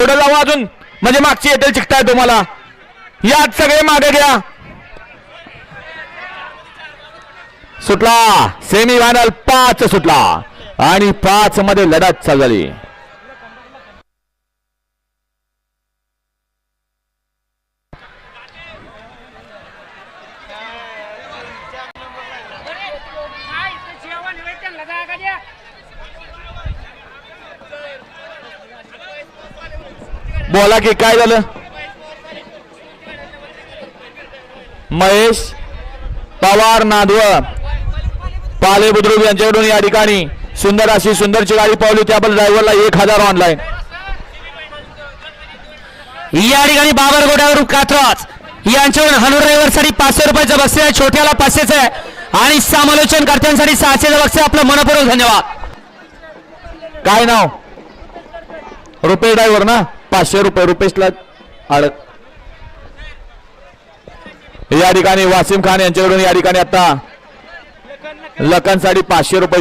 पुढे जाऊ अजून. म्हणजे मागची येतील चिकताय तुम्हाला. यात सगळे मागे घ्या. सुटला. सेमी फायनल पाच सुटला. आणि पाच मध्ये लढत चालू झाली. Yeah. बोला की काय झालं? महेश पवार नादवळ पाले बुद्रुक यांच्याकडून या ठिकाणी सुंदर अशी सुंदरची गाडी पावली त्याबद्दल ड्रायव्हरला एक हजार ऑनलाईन या ठिकाणी बाबर गोड्यावर कात्रज. यांच्याकडून हनुर ड्रायव्हरसाठी पाचशे रुपयाचं बक्षीस आहे. छोट्याला पाचशेच आहे. आणि समालोचन कर्त्यांसाठी सहाशेचं बक्षीस आहे. आपलं मनपूर्वक धन्यवाद. काय नाव? रुपेश ड्रायव्हर ना? पाचशे रुपये रुपेशला अडक या ठिकाणी वासिम खान यांच्याकडून या ठिकाणी आता लखनसाठी पाचशे रुपये